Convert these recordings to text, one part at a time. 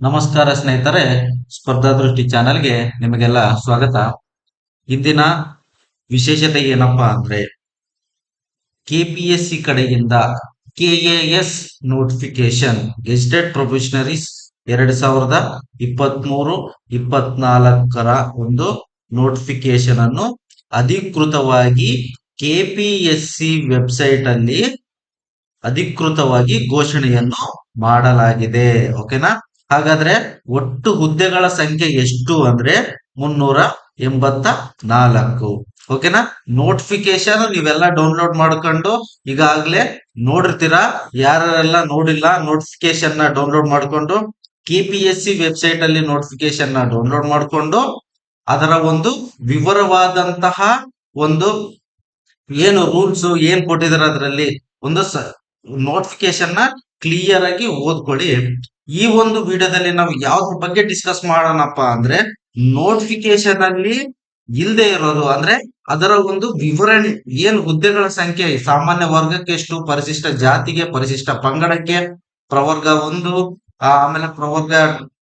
ನಮಸ್ಕಾರ ಸ್ನೇಹಿತರೆ, ಸ್ಪರ್ಧಾ ದೃಷ್ಟಿ ಚಾನೆಲ್ಗೆ ನಿಮಗೆಲ್ಲ ಸ್ವಾಗತ. ಇಂದಿನ ವಿಶೇಷತೆ ಏನಪ್ಪಾ ಅಂದ್ರೆ ಕೆಪಿಎಸ್ಸಿ ಕಡೆಯಿಂದ ಕೆಎಎಸ್ ನೋಟಿಫಿಕೇಶನ್ ಗೆಸ್ಟೆಡ್ ಪ್ರೊಫೆಷನರೀಸ್ ಎರಡ್ ಸಾವಿರದ ಇಪ್ಪತ್ಮೂರು, ಇಪ್ಪತ್ನಾಲ್ಕರ ಒಂದು ನೋಟಿಫಿಕೇಶನ್ ಅನ್ನು ಅಧಿಕೃತವಾಗಿ ಕೆಪಿಎಸ್ಸಿ ವೆಬ್ಸೈಟ್ ಅಲ್ಲಿ ಅಧಿಕೃತವಾಗಿ ಘೋಷಣೆಯನ್ನು ಮಾಡಲಾಗಿದೆ. ಓಕೆನಾ ಹಾಗಾದ್ರೆ ಒಟ್ಟು ಹುದ್ದೆಗಳ ಸಂಖ್ಯೆ ಎಷ್ಟು ಅಂದ್ರೆ ಮುನ್ನೂರ ಎಂಬತ್ತ ನಾಲ್ಕು. ಓಕೆನಾ? ನೋಟಿಫಿಕೇಶನ್ ನೀವೆಲ್ಲ ಡೌನ್ಲೋಡ್ ಮಾಡ್ಕೊಂಡು ಈಗಾಗ್ಲೇ ನೋಡಿರ್ತೀರಾ? ಯಾರೆಲ್ಲ ನೋಡಿಲ್ಲ ನೋಟಿಫಿಕೇಶನ್ನ ಡೌನ್ಲೋಡ್ ಮಾಡ್ಕೊಂಡು ಕೆಪಿಎಸ್ಸಿ ವೆಬ್ಸೈಟ್ ಅಲ್ಲಿ ನೋಟಿಫಿಕೇಶನ್ನ ಡೌನ್ಲೋಡ್ ಮಾಡ್ಕೊಂಡು ಅದರ ಒಂದು ವಿವರವಾದಂತಹ ಒಂದು ಏನು ರೂಲ್ಸ್ ಏನ್ ಕೊಟ್ಟಿದ್ದಾರೆ ಅದರಲ್ಲಿ? ಒಂದು ನೋಟಿಫಿಕೇಶನ್ನ ಕ್ಲಿಯರ್ ಆಗಿ ಓದ್ಕೊಳ್ಳಿ. ಈ ಒಂದು ವಿಡಿಯೋದಲ್ಲಿ ನಾವು ಯಾವ್ದ್ರ ಬಗ್ಗೆ ಡಿಸ್ಕಸ್ ಮಾಡೋಣಪ್ಪ ಅಂದ್ರೆ ನೋಟಿಫಿಕೇಶನ್ ಅಲ್ಲಿ ಇಲ್ಲದೆ ಇರೋದು ಅಂದ್ರೆ ಅದರ ಒಂದು ವಿವರಣೆ, ಏನ್ ಹುದ್ದೆಗಳ ಸಂಖ್ಯೆ, ಸಾಮಾನ್ಯ ವರ್ಗಕ್ಕೆ ಎಷ್ಟು, ಪರಿಶಿಷ್ಟ ಜಾತಿಗೆ, ಪರಿಶಿಷ್ಟ ಪಂಗಡಕ್ಕೆ, ಪ್ರವರ್ಗ ಒಂದು ಆಮೇಲೆ ಪ್ರವರ್ಗ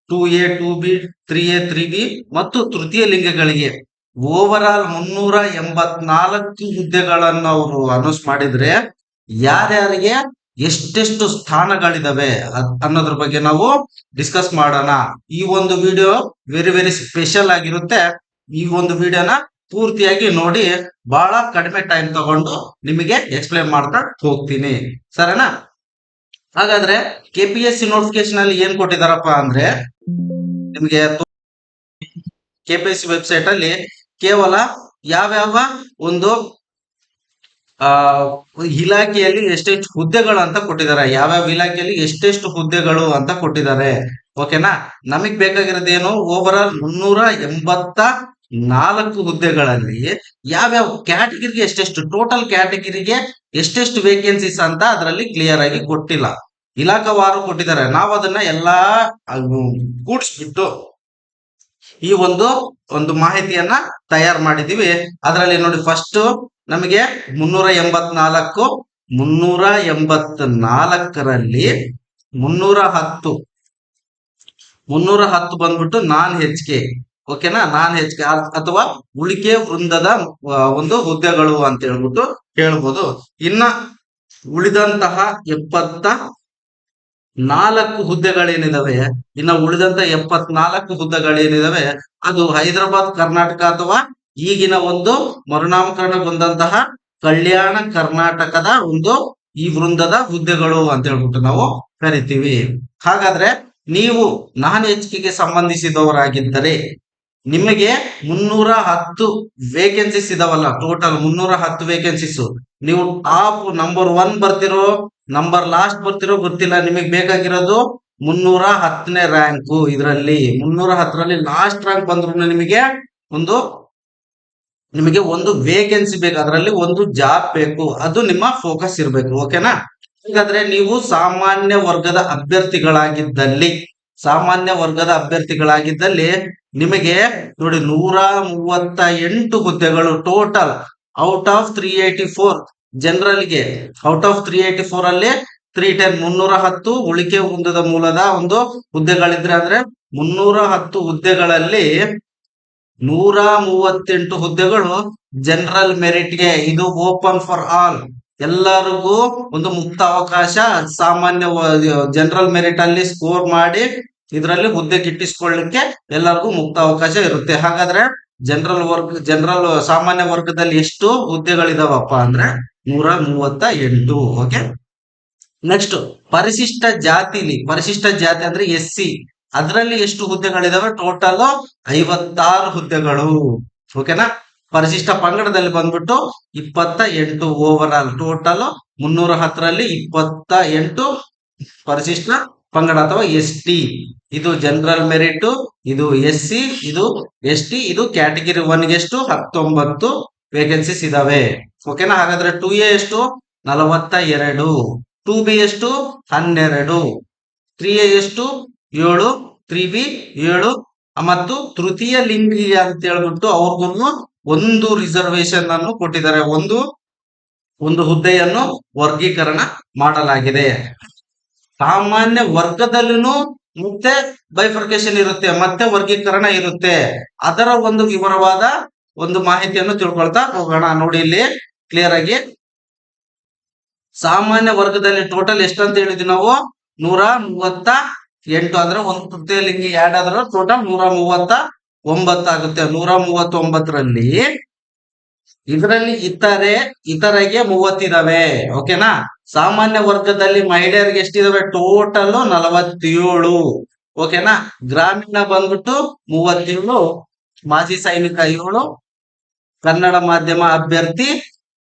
two A two B three A three B ಮತ್ತು ತೃತೀಯ ಲಿಂಗಗಳಿಗೆ ಓವರ್ ಆಲ್ ಮುನ್ನೂರ ಎಂಬತ್ನಾಲ್ಕು ಹುದ್ದೆಗಳನ್ನು ಅವರು ಅನೌನ್ಸ್ ಮಾಡಿದ್ರೆ ಯಾರ್ಯಾರಿಗೆ? ಎಷ್ಟೆಷ್ಟು ಸ್ಥಾನಗಳಿದಾವೆ ಅನ್ನೋದ್ರ ಬಗ್ಗೆ ನಾವು ಡಿಸ್ಕಸ್ ಮಾಡೋಣ. ಈ ಒಂದು ವಿಡಿಯೋ ವೆರಿ ವೆರಿ ಸ್ಪೆಷಲ್ ಆಗಿರುತ್ತೆ. ಈ ಒಂದು ವಿಡಿಯೋನ ಪೂರ್ತಿಯಾಗಿ ನೋಡಿ, ಬಹಳ ಕಡಿಮೆ ಟೈಮ್ ತಗೊಂಡು ನಿಮಗೆ ಎಕ್ಸ್ಪ್ಲೇನ್ ಮಾಡ್ತಾ ಹೋಗ್ತೀನಿ. ಸರಿನಾ? ಹಾಗಾದ್ರೆ K P S C notification ಅಲ್ಲಿ ಏನ್ ಕೊಟ್ಟಿದಾರಪ್ಪ ಅಂದ್ರೆ, ನಿಮಗೆ ಸಿ ವೆಬ್ಸೈಟ್ ಅಲ್ಲಿ ಕೇವಲ ಯಾವ್ಯಾವ ಒಂದು ಆ, ಇಲಾಖೆಯಲ್ಲಿ ಎಷ್ಟೆಷ್ಟು ಹುದ್ದೆಗಳು ಅಂತ ಕೊಟ್ಟಿದ್ದಾರೆ. ಯಾವ್ಯಾವ ಇಲಾಖೆಯಲ್ಲಿ ಎಷ್ಟೆಷ್ಟು ಹುದ್ದೆಗಳು ಅಂತ ಕೊಟ್ಟಿದ್ದಾರೆ. ಓಕೆನಾ ನಮಗ್ ಬೇಕಾಗಿರೋದೇನು ಓವರ್ ಆಲ್ ಮುನ್ನೂರ ಎಂಬತ್ತ ನಾಲ್ಕು ಹುದ್ದೆಗಳಲ್ಲಿ ಯಾವ್ಯಾವ ಕ್ಯಾಟಗಿರಿಗೆ ಎಷ್ಟೆಷ್ಟು ಟೋಟಲ್ ಕ್ಯಾಟಗಿರಿಗೆ ಎಷ್ಟೆಷ್ಟು ವೇಕೆನ್ಸೀಸ್ ಅಂತ ಅದರಲ್ಲಿ ಕ್ಲಿಯರ್ ಆಗಿ ಕೊಟ್ಟಿಲ್ಲ. ಇಲಾಖಾವಾರು ಕೊಟ್ಟಿದ್ದಾರೆ. ನಾವು ಅದನ್ನ ಎಲ್ಲಾ ಕೂಡಿಸ್ಬಿಟ್ಟು ಈ ಒಂದು ಒಂದು ಮಾಹಿತಿಯನ್ನ ತಯಾರು ಮಾಡಿದೀವಿ. ಅದರಲ್ಲಿ ನೋಡಿ ಫಸ್ಟ್ ನಮಗೆ ಮುನ್ನೂರ ಎಂಬತ್ನಾಲ್ಕು, ಮುನ್ನೂರ ಎಂಬತ್ ನಾಲ್ಕರಲ್ಲಿ ಮುನ್ನೂರ ಹತ್ತು. ಮುನ್ನೂರ ಹತ್ತು ಬಂದ್ಬಿಟ್ಟು ನಾನ್ ಹೆಚ್ಚಿಗೆ ಓಕೆನಾ? ನಾನ್ ಹೆಚ್ಚಿಗೆ ಅಥವಾ ಉಳಿಕೆ ವೃಂದದ ಒಂದು ಹುದ್ದೆಗಳು ಅಂತ ಹೇಳ್ಬಿಟ್ಟು ಹೇಳ್ಬೋದು. ಇನ್ನ ಉಳಿದಂತಹ ಎಪ್ಪತ್ತ ನಾಲ್ಕು ಹುದ್ದೆಗಳೇನಿದಾವೆ? ಇನ್ನ ಉಳಿದಂತ ಎಪ್ಪತ್ನಾಲ್ಕು ಹುದ್ದೆಗಳೇನಿದಾವೆ? ಅದು ಹೈದರಾಬಾದ್, ಕರ್ನಾಟಕ ಅಥವಾ ಈಗಿನ ಒಂದು ಮರುನಾಮಕರಣಗೊಂಡಂತಹ ಕಲ್ಯಾಣ ಕರ್ನಾಟಕದ ಒಂದು ಈ ವೃಂದದ ಹುದ್ದೆಗಳು ಅಂತ ಹೇಳ್ಬಿಟ್ಟು ನಾವು ಕರಿತೀವಿ. ಹಾಗಾದ್ರೆ ನೀವು ನಾನ್ ಹೆಚ್ಚಿಗೆಗೆ ಸಂಬಂಧಿಸಿದವರಾಗಿದ್ದರೆ ನಿಮಗೆ ಮುನ್ನೂರ ಹತ್ತು ವೇಕೆನ್ಸಿಸ್ ಇದಾವಲ್ಲ ಟೋಟಲ್ ಮುನ್ನೂರ ಹತ್ತು ವೇಕೆನ್ಸಿಸ್ ನೀವು ಟಾಪ್ ನಂಬರ್ ಒನ್ ಬರ್ತಿರೋ ನಂಬರ್ ಲಾಸ್ಟ್ ಬರ್ತಿರೋ ಗೊತ್ತಿಲ್ಲ, ನಿಮಗೆ ಬೇಕಾಗಿರೋದು ಮುನ್ನೂರ ಹತ್ತನೇ ರ್ಯಾಂಕು ಇದರಲ್ಲಿ. ಮುನ್ನೂರ ಹತ್ತರಲ್ಲಿ ಲಾಸ್ಟ್ ರ್ಯಾಂಕ್ ಬಂದ್ರು ನಿಮಗೆ ಒಂದು ನಿಮಗೆ ಒಂದು ವೇಕೆನ್ಸಿ ಬೇಕು, ಅದರಲ್ಲಿ ಒಂದು ಜಾಬ್ ಬೇಕು, ಅದು ನಿಮ್ಮ ಫೋಕಸ್ ಇರಬೇಕು ಓಕೆನಾ ಹಾಗಾದ್ರೆ ನೀವು ಸಾಮಾನ್ಯ ವರ್ಗದ ಅಭ್ಯರ್ಥಿಗಳಾಗಿದ್ದಲ್ಲಿ, ಸಾಮಾನ್ಯ ವರ್ಗದ ಅಭ್ಯರ್ಥಿಗಳಾಗಿದ್ದಲ್ಲಿ ನಿಮಗೆ ನೋಡಿ ನೂರ ಮೂವತ್ತ ಎಂಟು ಹುದ್ದೆಗಳು total out of three eighty four ಜನರಲ್ಗೆ out of three eighty four ಅಲ್ಲಿ ತ್ರೀ ಟೆನ್ ಮುನ್ನೂರ ಹತ್ತು ಉಳಿಕೆ ಹೊಂದದ ಮೂಲದ ಒಂದು ಹುದ್ದೆಗಳಿದ್ರೆ ಅಂದ್ರೆ ಮುನ್ನೂರ ಹತ್ತು ಹುದ್ದೆಗಳಲ್ಲಿ ನೂರ ಮೂವತ್ತೆಂಟು ಹುದ್ದೆಗಳು ಜನರಲ್ ಮೆರಿಟ್ಗೆ ಇದು ಓಪನ್ ಫಾರ್ ಆಲ್. ಎಲ್ಲರಿಗೂ ಒಂದು ಮುಕ್ತ ಅವಕಾಶ. ಸಾಮಾನ್ಯ ಜನರಲ್ ಮೆರಿಟ್ ಅಲ್ಲಿ ಸ್ಕೋರ್ ಮಾಡಿ ಇದರಲ್ಲಿ ಹುದ್ದೆ ಗಿಟ್ಟಿಸ್ಕೊಳ್ಳಿಕ್ಕೆ ಎಲ್ಲರಿಗೂ ಮುಕ್ತ ಅವಕಾಶ ಇರುತ್ತೆ. ಹಾಗಾದ್ರೆ ಜನರಲ್ ವರ್ಗ, ಜನರಲ್ ಸಾಮಾನ್ಯ ವರ್ಗದಲ್ಲಿ ಎಷ್ಟು ಹುದ್ದೆಗಳಿದಾವಪ್ಪ ಅಂದ್ರೆ ನೂರ ಮೂವತ್ತ ಎಂಟು ಓಕೆ? ನೆಕ್ಸ್ಟ್, ಪರಿಶಿಷ್ಟ ಜಾತಿಲಿ ಪರಿಶಿಷ್ಟ ಜಾತಿ ಅಂದ್ರೆ ಎಸ್ ಸಿ ಅದರಲ್ಲಿ ಎಷ್ಟು ಹುದ್ದೆಗಳಿದಾವೆ? ಟೋಟಲ್ ಐವತ್ತಾರು ಹುದ್ದೆಗಳು. ಓಕೆನಾ ಪರಿಶಿಷ್ಟ ಪಂಗಡದಲ್ಲಿ ಬಂದ್ಬಿಟ್ಟು ಇಪ್ಪತ್ತ ಎಂಟು ಓವರ್ ಆಲ್ ಟೋಟಲ್ ಮುನ್ನೂರ ಹತ್ತರಲ್ಲಿ ಇಪ್ಪತ್ತ ಎಂಟು ಪರಿಶಿಷ್ಟ ಪಂಗಡ ಅಥವಾ ಎಸ್ ಟಿ ಇದು ಜನರಲ್ ಮೆರಿಟ್ ಇದು ಎಸ್ ಸಿ ಇದು ಎಸ್ ಟಿ ಇದು ಕ್ಯಾಟಗಿರಿ ಒನ್ ಎಷ್ಟು? ಹತ್ತೊಂಬತ್ತು ವೇಕೆನ್ಸಿಸ್ ಇದಾವೆ. ಓಕೆನಾ ಹಾಗಾದ್ರೆ ಟೂ ಎ ಎಷ್ಟು? ನಲವತ್ತ ಎರಡು. ಟೂ ಬಿ ಎಷ್ಟು? ಹನ್ನೆರಡು. ತ್ರೀ ಎ ಎಷ್ಟು? ಏಳು ತ್ರೀ ಬಿ ಏಳು, ಮತ್ತು ತೃತೀಯ ಲಿಂಗಿ ಅಂತ ಹೇಳ್ಬಿಟ್ಟು ಅವ್ರಿಗೂ ಒಂದು ರಿಸರ್ವೇಶನ್ ಅನ್ನು ಕೊಟ್ಟಿದ್ದಾರೆ. ಒಂದು ಒಂದು ಹುದ್ದೆಯನ್ನು ವರ್ಗೀಕರಣ ಮಾಡಲಾಗಿದೆ. ಸಾಮಾನ್ಯ ವರ್ಗದಲ್ಲೂ ಮತ್ತೆ ಬೈಫರ್ಕೇಶನ್ ಇರುತ್ತೆ, ಮತ್ತೆ ವರ್ಗೀಕರಣ ಇರುತ್ತೆ. ಅದರ ಒಂದು ವಿವರವಾದ ಒಂದು ಮಾಹಿತಿಯನ್ನು ತಿಳ್ಕೊಳ್ತಾ ಹೋಗೋಣ. ನೋಡಿ ಇಲ್ಲಿ ಕ್ಲಿಯರ್ ಆಗಿ. ಸಾಮಾನ್ಯ ವರ್ಗದಲ್ಲಿ ಟೋಟಲ್ ಎಷ್ಟಂತ ಹೇಳಿದ್ವಿ ನಾವು? ನೂರ ಮೂವತ್ತ ಎಂಟು ಆದ್ರೆ ಒಂದ್ ತೃತೀಯ ಲಿಂಗಿ ಆಡ್ ಆದ್ರೆ ಟೋಟಲ್ ನೂರ ಮೂವತ್ತ ಒಂಬತ್ತಾಗುತ್ತೆ ನೂರ ಮೂವತ್ತೊಂಬತ್ತರಲ್ಲಿ ಇದರಲ್ಲಿ ಇತರೆ, ಇತರೆಗೆ ಮೂವತ್ತಿದಾವೆ. ಓಕೆನಾ? ಸಾಮಾನ್ಯ ವರ್ಗದಲ್ಲಿ ಮಹಿಳೆಯರಿಗೆ ಎಷ್ಟಿದಾವೆ? ಟೋಟಲ್ ನಲವತ್ತೇಳು. ಓಕೆನಾ? ಗ್ರಾಮೀಣ ಬಂದ್ಬಿಟ್ಟು ಮೂವತ್ತೇಳು, ಮಾಜಿ ಸೈನಿಕ ಏಳು, ಕನ್ನಡ ಮಾಧ್ಯಮ ಅಭ್ಯರ್ಥಿ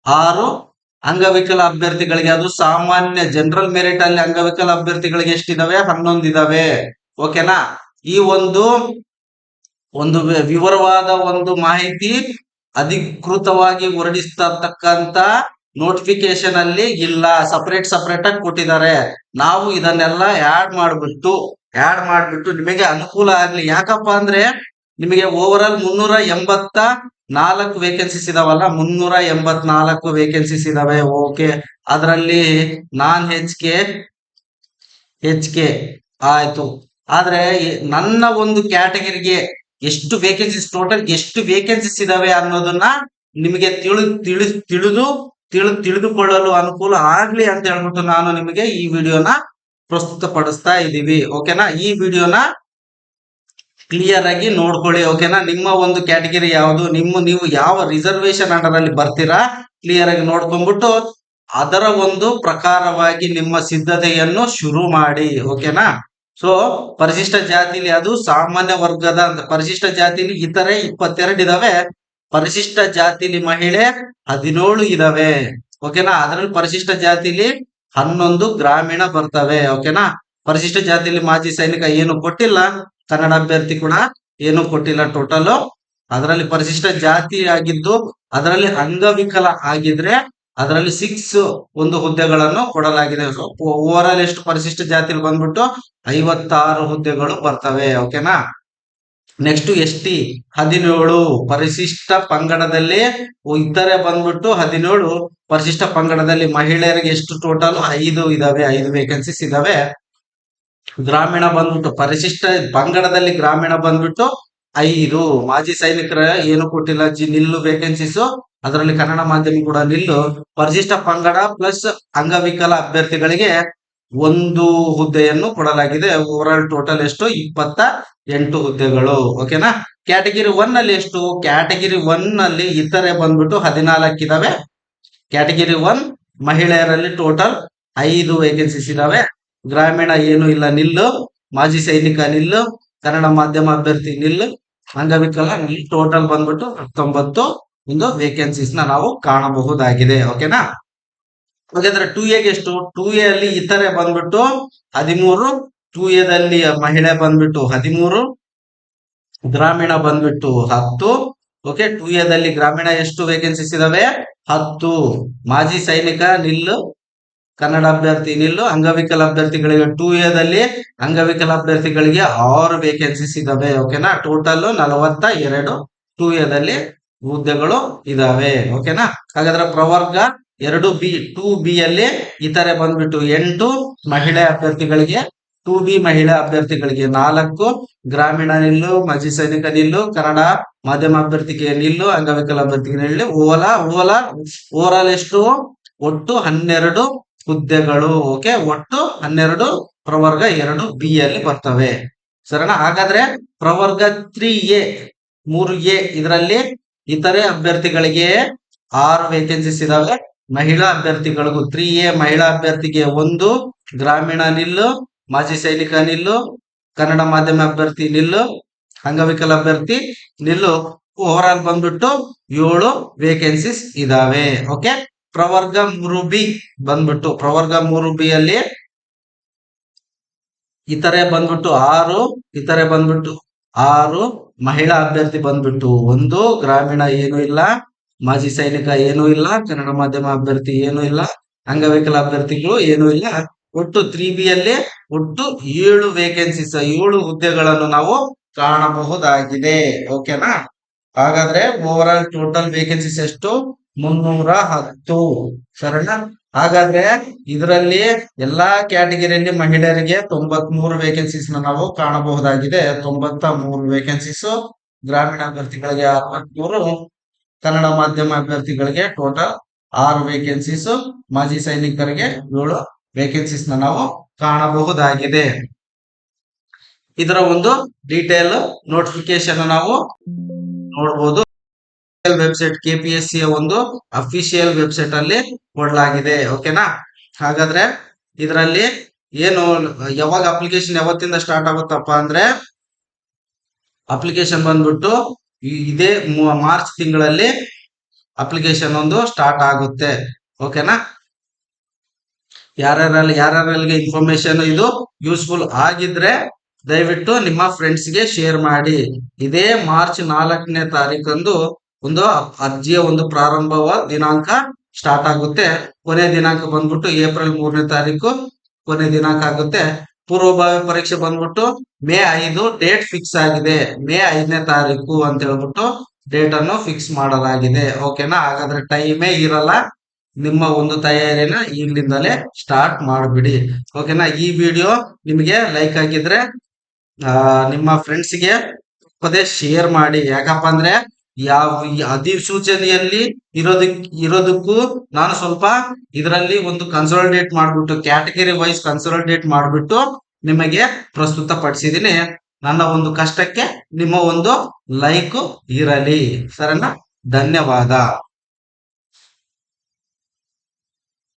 ಆರು ಅಂಗವಿಕಲ ಅಭ್ಯರ್ಥಿಗಳಿಗೆ ಅದು ಸಾಮಾನ್ಯ ಜನರಲ್ ಮೆರಿಟ್ ಅಲ್ಲಿ ಅಂಗವಿಕಲ ಅಭ್ಯರ್ಥಿಗಳಿಗೆ ಎಷ್ಟಿದಾವೆ? ಹನ್ನೊಂದಿದಾವೆ. ಓಕೆನಾ ಈ ಒಂದು ಒಂದು ವಿವರವಾದ ಒಂದು ಮಾಹಿತಿ ಅಧಿಕೃತವಾಗಿ ಹೊರಡಿಸ್ತಕ್ಕಂತ ನೋಟಿಫಿಕೇಶನ್ ಅಲ್ಲಿ ಇಲ್ಲ. ಸಪರೇಟ್ ಸಪರೇಟ್ ಆಗಿ ಕೊಟ್ಟಿದ್ದಾರೆ. ನಾವು ಇದನ್ನೆಲ್ಲ ಆಡ್ ಮಾಡ್ಬಿಟ್ಟು ಆಡ್ ಮಾಡ್ಬಿಟ್ಟು ನಿಮಗೆ ಅನುಕೂಲ ಆಗ್ಲಿ. ಯಾಕಪ್ಪ ಅಂದ್ರೆ ನಿಮಗೆ ಓವರ್ ಆಲ್ ಮುನ್ನೂರ ಎಂಬತ್ತ ನಾಲ್ಕು ವೇಕೆನ್ಸಿಸ್ ಇದಾವಲ್ಲ, ಮುನ್ನೂರ ಎಂಬತ್ನಾಲ್ಕು ವೇಕೆನ್ಸಿಸ್ ಇದಾವೆ ಓಕೆ ಅದರಲ್ಲಿ non H K H K ಆಯ್ತು. ಆದ್ರೆ ನನ್ನ ಒಂದು ಕ್ಯಾಟಗರಿಗೆ ಎಷ್ಟು ವೇಕೆನ್ಸಿಸ್ ಟೋಟಲ್ ಎಷ್ಟು ವೇಕೆನ್ಸಿಸ್ ಇದಾವೆ ಅನ್ನೋದನ್ನ ನಿಮಗೆ ತಿಳಿ ತಿಳಿ, ತಿಳಿದು, ತಿಳಿ, ತಿಳಿದುಕೊಳ್ಳಲು ಅನುಕೂಲ ಆಗ್ಲಿ ಅಂತ ಹೇಳ್ಬಿಟ್ಟು ನಾನು ನಿಮಗೆ ಈ ವಿಡಿಯೋನ ಪ್ರಸ್ತುತ ಪಡಿಸ್ತಾ ಇದ್ದೀವಿ ಓಕೆನಾ ಈ ವಿಡಿಯೋನ ಕ್ಲಿಯರ್ ಆಗಿ ನೋಡ್ಕೊಳ್ಳಿ ಓಕೆನಾ ನಿಮ್ಮ ಒಂದು ಕ್ಯಾಟಗರಿ ಯಾವುದು? ನಿಮ್ಮ, ನೀವು ಯಾವ ರಿಸರ್ವೇಶನ್ ಅಂಡರ್ ಅಲ್ಲಿ ಬರ್ತೀರಾ? ಕ್ಲಿಯರ್ ಆಗಿ ನೋಡ್ಕೊಂಡ್ಬಿಟ್ಟು ಅದರ ಒಂದು ಪ್ರಕಾರವಾಗಿ ನಿಮ್ಮ ಸಿದ್ಧತೆಯನ್ನು ಶುರು ಮಾಡಿ ಓಕೆನಾ ಸೊ ಪರಿಶಿಷ್ಟ ಜಾತಿಲಿ ಅದು ಸಾಮಾನ್ಯ ವರ್ಗದ ಅಂತ ಪರಿಶಿಷ್ಟ ಜಾತಿಲಿ ಇತರೆ ಇಪ್ಪತ್ತೆರಡು ಇದಾವೆ. ಪರಿಶಿಷ್ಟ ಜಾತಿಲಿ ಮಹಿಳೆ ಹದಿನೇಳು ಇದಾವೆ ಓಕೆನಾ ಅದರಲ್ಲಿ ಪರಿಶಿಷ್ಟ ಜಾತಿಲಿ ಹನ್ನೊಂದು ಗ್ರಾಮೀಣ ಬರ್ತವೆ ಓಕೆನಾ ಪರಿಶಿಷ್ಟ ಜಾತಿಲಿ ಮಾಜಿ ಸೈನಿಕ ಏನು ಕೊಟ್ಟಿಲ್ಲ. ಕನ್ನಡ ಅಭ್ಯರ್ಥಿ ಕೂಡ ಏನು ಕೊಟ್ಟಿಲ್ಲ ಟೋಟಲ್ ಅದರಲ್ಲಿ ಪರಿಶಿಷ್ಟ ಜಾತಿ ಆಗಿದ್ದು, ಅದರಲ್ಲಿ ಅಂಗವಿಕಲ ಆಗಿದ್ರೆ ಅದರಲ್ಲಿ ಸಿಕ್ಸ್ ಒಂದು ಹುದ್ದೆಗಳನ್ನು ಕೊಡಲಾಗಿದೆ. ಓವರ್ ಆಲ್ ಎಷ್ಟು ಪರಿಶಿಷ್ಟ ಜಾತಿಲಿ ಬಂದ್ಬಿಟ್ಟು ಐವತ್ತಾರು ಹುದ್ದೆಗಳು ಬರ್ತವೆ ಓಕೆನಾ ನೆಕ್ಸ್ಟ್ ಎಸ್ ಟಿ ಹದಿನೇಳು ಪರಿಶಿಷ್ಟ ಪಂಗಡದಲ್ಲಿ ಇತರೆ ಬಂದ್ಬಿಟ್ಟು ಹದಿನೇಳು ಪರಿಶಿಷ್ಟ ಪಂಗಡದಲ್ಲಿ ಮಹಿಳೆಯರಿಗೆ ಎಷ್ಟು ಟೋಟಲ್ ಐದು ಇದಾವೆ, ಐದು ವೇಕೆನ್ಸಿಸ್ ಇದಾವೆ. ಗ್ರಾಮೀಣ ಬಂದ್ಬಿಟ್ಟು, ಪರಿಶಿಷ್ಟ ಪಂಗಡದಲ್ಲಿ ಗ್ರಾಮೀಣ ಬಂದ್ಬಿಟ್ಟು ಐದು. ಮಾಜಿ ಸೈನಿಕರ ಏನು ಕೊಟ್ಟಿಲ್ಲ, ಜಿ ನಿಲ್ಲು ವೇಕೆನ್ಸೀಸ್ ಅದರಲ್ಲಿ ಕನ್ನಡ ಮಾಧ್ಯಮ ಕೂಡ ನಿಲ್ಲು. ಪರಿಶಿಷ್ಟ ಪಂಗಡ ಪ್ಲಸ್ ಅಂಗವಿಕಲ ಅಭ್ಯರ್ಥಿಗಳಿಗೆ ಒಂದು ಹುದ್ದೆಯನ್ನು ಕೊಡಲಾಗಿದೆ. ಓವರ್ ಆಲ್ ಟೋಟಲ್ ಎಷ್ಟು? ಇಪ್ಪತ್ತ ಎಂಟು ಹುದ್ದೆಗಳು. ಓಕೆನಾ ಕ್ಯಾಟಗಿರಿ ಒನ್ ಅಲ್ಲಿ ಎಷ್ಟು? ಕ್ಯಾಟಗಿರಿ ಒನ್ನಲ್ಲಿ ಇತರೆ ಬಂದ್ಬಿಟ್ಟು ಹದಿನಾಲ್ಕು ಇದಾವೆ. ಕ್ಯಾಟಗಿರಿ ಒನ್ ಮಹಿಳೆಯರಲ್ಲಿ ಟೋಟಲ್ ಐದು ವೇಕೆನ್ಸೀಸ್ ಇದಾವೆ. ಗ್ರಾಮೀಣ ಏನು ಇಲ್ಲ, ನಿಲ್ಲು. ಮಾಜಿ ಸೈನಿಕ ನಿಲ್ಲು. ಕನ್ನಡ ಮಾಧ್ಯಮ ಅಭ್ಯರ್ಥಿ ನಿಲ್ಲು. ಅಂಗವಿಕಲ ಟೋಟಲ್ ಬಂದ್ಬಿಟ್ಟು ಹತ್ತೊಂಬತ್ತು ಒಂದು ವೇಕೆನ್ಸೀಸ್ನ ನಾವು ಕಾಣಬಹುದಾಗಿದೆ ಓಕೆನಾ ಹಾಗಾದ್ರೆ ಟೂ ಎಗೆ ಎಷ್ಟು? ಟೂ ಎ ಅಲ್ಲಿ ಇತರೆ ಬಂದ್ಬಿಟ್ಟು ಹದಿಮೂರು ಟೂ ಎದಲ್ಲಿ ಮಹಿಳೆ ಬಂದ್ಬಿಟ್ಟು ಹದಿಮೂರು, ಗ್ರಾಮೀಣ ಬಂದ್ಬಿಟ್ಟು ಹತ್ತು ಓಕೆ ಟೂ ಎದಲ್ಲಿ ಗ್ರಾಮೀಣ ಎಷ್ಟು ವೇಕೆನ್ಸೀಸ್ ಇದಾವೆ? ಹತ್ತು. ಮಾಜಿ ಸೈನಿಕ ನಿಲ್ಲು ಕನ್ನಡ ಅಭ್ಯರ್ಥಿ ನಿಲ್ಲು, ಅಂಗವಿಕಲ ಅಭ್ಯರ್ಥಿಗಳಿಗೆ ಟೂ ಎದಲ್ಲಿ ಅಂಗವಿಕಲ ಅಭ್ಯರ್ಥಿಗಳಿಗೆ ಆರು ವೇಕೆನ್ಸಿಸ್ ಇದಾವೆ ಓಕೆನಾ ಟೋಟಲ್ ನಲವತ್ತ ಎರಡು ಟೂ ಎದಲ್ಲಿ ಹುದ್ದೆಗಳು ಇದಾವೆ ಓಕೆನಾ ಹಾಗಾದ್ರೆ ಪ್ರವರ್ಗ ಎರಡು ಬಿ ಟೂ ಬಿ ಅಲ್ಲಿ ಇತರೆ ಬಂದ್ಬಿಟ್ಟು ಎಂಟು ಮಹಿಳೆ ಅಭ್ಯರ್ಥಿಗಳಿಗೆ ಟೂ ಬಿ ಮಹಿಳೆ ಅಭ್ಯರ್ಥಿಗಳಿಗೆ ನಾಲ್ಕು, ಗ್ರಾಮೀಣ ನಿಲ್ಲು, ಮಾಜಿ ಸೈನಿಕ ನಿಲ್ಲು, ಕನ್ನಡ ಮಾಧ್ಯಮ ಅಭ್ಯರ್ಥಿಗೆ ನಿಲ್ಲು, ಅಂಗವಿಕಲ ಅಭ್ಯರ್ಥಿಗೆ ನಿಲ್ಲು, ಓಲಾ ಓಲಾ ಓವರಾಲ್ ಎಷ್ಟು? ಒಟ್ಟು ಹನ್ನೆರಡು ಹುದ್ದೆಗಳು ಓಕೆ, ಒಟ್ಟು ಹನ್ನೆರಡು, ಪ್ರವರ್ಗ ಎರಡು, ಬಿ ಅಲ್ಲಿ ಬರ್ತವೆ. ಸರಿನಾ ಹಾಗಾದ್ರೆ ಪ್ರವರ್ಗ ತ್ರೀ ಎ, ಮೂರು ಎ ಇದರಲ್ಲಿ ಇತರೆ ಅಭ್ಯರ್ಥಿಗಳಿಗೆ ಆರು ವೇಕೆನ್ಸಿಸ್ ಇದಾವೆ. ಮಹಿಳಾ ಅಭ್ಯರ್ಥಿಗಳಿಗೂ ತ್ರೀ ಎ, ಮಹಿಳಾ ಅಭ್ಯರ್ಥಿಗೆ ಒಂದು, ಗ್ರಾಮೀಣ ನಿಲ್ಲು, ಮಾಜಿ ಸೈನಿಕ ನಿಲ್ಲು, ಕನ್ನಡ ಮಾಧ್ಯಮ ಅಭ್ಯರ್ಥಿ ನಿಲ್ಲು, ಅಂಗವಿಕಲ ಅಭ್ಯರ್ಥಿ ನಿಲ್ಲು. ಓವರ್ ಆಲ್ ಬಂದ್ಬಿಟ್ಟು ಏಳು ವೇಕೆನ್ಸಿಸ್ ಇದಾವೆ. ಓಕೆ? ಪ್ರವರ್ಗ ಮೂರು ಬಿ ಬಂದ್ಬಿಟ್ಟು, ಪ್ರವರ್ಗ ಮೂರು ಬಿ ಅಲ್ಲಿ ಇತರೆ ಬಂದ್ಬಿಟ್ಟು ಆರು, ಇತರೆ ಬಂದ್ಬಿಟ್ಟು ಆರು, ಮಹಿಳಾ ಅಭ್ಯರ್ಥಿ ಬಂದ್ಬಿಟ್ಟು ಒಂದು, ಗ್ರಾಮೀಣ ಏನು ಇಲ್ಲ, ಮಾಜಿ ಸೈನಿಕ ಏನು ಇಲ್ಲ, ಕನ್ನಡ ಮಾಧ್ಯಮ ಅಭ್ಯರ್ಥಿ ಏನು ಇಲ್ಲ, ಅಂಗವಿಕಲ ಅಭ್ಯರ್ಥಿಗಳು ಏನು ಇಲ್ಲ. ಒಟ್ಟು ತ್ರೀ ಬಿ ಅಲ್ಲಿ ಒಟ್ಟು ಏಳು ವೇಕೆನ್ಸೀಸ್ ಏಳು ಹುದ್ದೆಗಳನ್ನು ನಾವು ಕಾಣಬಹುದಾಗಿದೆ. ಓಕೆನಾ ಹಾಗಾದ್ರೆ ಓವರ್ ಆಲ್ ಟೋಟಲ್ ವೇಕೆನ್ಸೀಸ್ ಎಷ್ಟು? ಮುನ್ನೂರ ಹತ್ತು ಸರಿನಾ ಹಾಗಾದ್ರೆ ಇದರಲ್ಲಿ ಎಲ್ಲಾ ಕ್ಯಾಟಗರಿಯಲ್ಲಿ ಮಹಿಳೆಯರಿಗೆ ತೊಂಬತ್ ಮೂರು ವೇಕೆನ್ಸೀಸ್ ನಾವು ಕಾಣಬಹುದಾಗಿದೆ. ತೊಂಬತ್ತ ಮೂರು ವೇಕೆನ್ಸೀಸ್ ಗ್ರಾಮೀಣ ಅಭ್ಯರ್ಥಿಗಳಿಗೆ ಅರವತ್ಮೂರು, ಕನ್ನಡ ಮಾಧ್ಯಮ ಅಭ್ಯರ್ಥಿಗಳಿಗೆ ಟೋಟಲ್ ಆರು ವೇಕೆನ್ಸೀಸ್ ಮಾಜಿ ಸೈನಿಕರಿಗೆ ಏಳು ವೇಕೆನ್ಸೀಸ್ ನಾವು ಕಾಣಬಹುದಾಗಿದೆ. ಇದರ ಒಂದು ಡೀಟೇಲ್ ನೋಟಿಫಿಕೇಶನ್ ನಾವು ನೋಡಬಹುದು ವೆಬ್ಸೈಟ್ ಕೆಪಿಎಸ್ಸಿ ಒಂದು ಅಫಿಷಿಯಲ್ ವೆಬ್ಸೈಟ್ ಅಲ್ಲಿ ಕೊಡಲಾಗಿದೆ ಓಕೆನಾ ಹಾಗಾದ್ರೆ ಇದರಲ್ಲಿ ಏನು, ಯಾವಾಗ ಅಪ್ಲಿಕೇಶನ್ ಯಾವತ್ತಿಂದ ಸ್ಟಾರ್ಟ್ ಆಗುತ್ತಪ್ಪ ಅಂದ್ರೆ ಅಪ್ಲಿಕೇಶನ್ ಬಂದ್ಬಿಟ್ಟು ಇದೇ ಮಾರ್ಚ್ ತಿಂಗಳಲ್ಲಿ ಅಪ್ಲಿಕೇಶನ್ ಒಂದು ಸ್ಟಾರ್ಟ್ ಆಗುತ್ತೆ ಓಕೆನಾ ಯಾರ್ಯಾರಲ್ಲಿ ಯಾರ್ಯಾರಿಗೆ ಇನ್ಫಾರ್ಮೇಶನ್ ಇದು ಯೂಸ್ಫುಲ್ ಆಗಿದ್ರೆ ದಯವಿಟ್ಟು ನಿಮ್ಮ ಫ್ರೆಂಡ್ಸ್ಗೆ ಶೇರ್ ಮಾಡಿ. ಇದೇ ಮಾರ್ಚ್ ನಾಲ್ಕನೇ ತಾರೀಕಂದು ಒಂದು ಅರ್ಜಿಯ ಒಂದು ಪ್ರಾರಂಭವ ದಿನಾಂಕ ಸ್ಟಾರ್ಟ್ ಆಗುತ್ತೆ. ಕೊನೆ ದಿನಾಂಕ ಬಂದ್ಬಿಟ್ಟು ಏಪ್ರಿಲ್ ಮೂರನೇ ತಾರೀಕು ಕೊನೆ ದಿನಾಂಕ ಆಗುತ್ತೆ. ಪೂರ್ವಭಾವಿ ಪರೀಕ್ಷೆ ಬಂದ್ಬಿಟ್ಟು ಮೇ ಐದು ಡೇಟ್ ಫಿಕ್ಸ್ ಆಗಿದೆ. ಮೇ ಐದನೇ ತಾರೀಕು ಅಂತ ಹೇಳ್ಬಿಟ್ಟು ಡೇಟ್ ಅನ್ನು ಫಿಕ್ಸ್ ಮಾಡಲಾಗಿದೆ. ಓಕೆನಾ ಹಾಗಾದ್ರೆ ಟೈಮೇ ಇರಲ್ಲ. ನಿಮ್ಮ ಒಂದು ತಯಾರಿನ ಈಗಲಿಂದಲೇ ಸ್ಟಾರ್ಟ್ ಮಾಡಿಬಿಡಿ. ಓಕೆನಾ ಈ ವಿಡಿಯೋ ನಿಮಗೆ ಲೈಕ್ ಆಗಿದ್ರೆ ನಿಮ್ಮ ಫ್ರೆಂಡ್ಸ್ಗೆ ಪದೇ ಶೇರ್ ಮಾಡಿ. ಯಾಕಪ್ಪ ಅಂದ್ರೆ ಯಾವ ಅಧಿಸೂಚನೆಯಲ್ಲಿ ಇರೋದಕ್, ಇರೋದಕ್ಕೂ ನಾನು ಸ್ವಲ್ಪ ಇದರಲ್ಲಿ ಒಂದು ಕನ್ಸಲ್ಟೇಟ್ ಮಾಡ್ಬಿಟ್ಟು ಕ್ಯಾಟಗರಿ ವೈಸ್ ಕನ್ಸಲ್ಟೇಟ್ ಮಾಡ್ಬಿಟ್ಟು ನಿಮಗೆ ಪ್ರಸ್ತುತ ಪಡಿಸಿದೀನಿ ನನ್ನ ಒಂದು ಕಷ್ಟಕ್ಕೆ ನಿಮ್ಮ ಒಂದು ಲೈಕ್ ಇರಲಿ. ಸರಿನಾ? ಧನ್ಯವಾದ.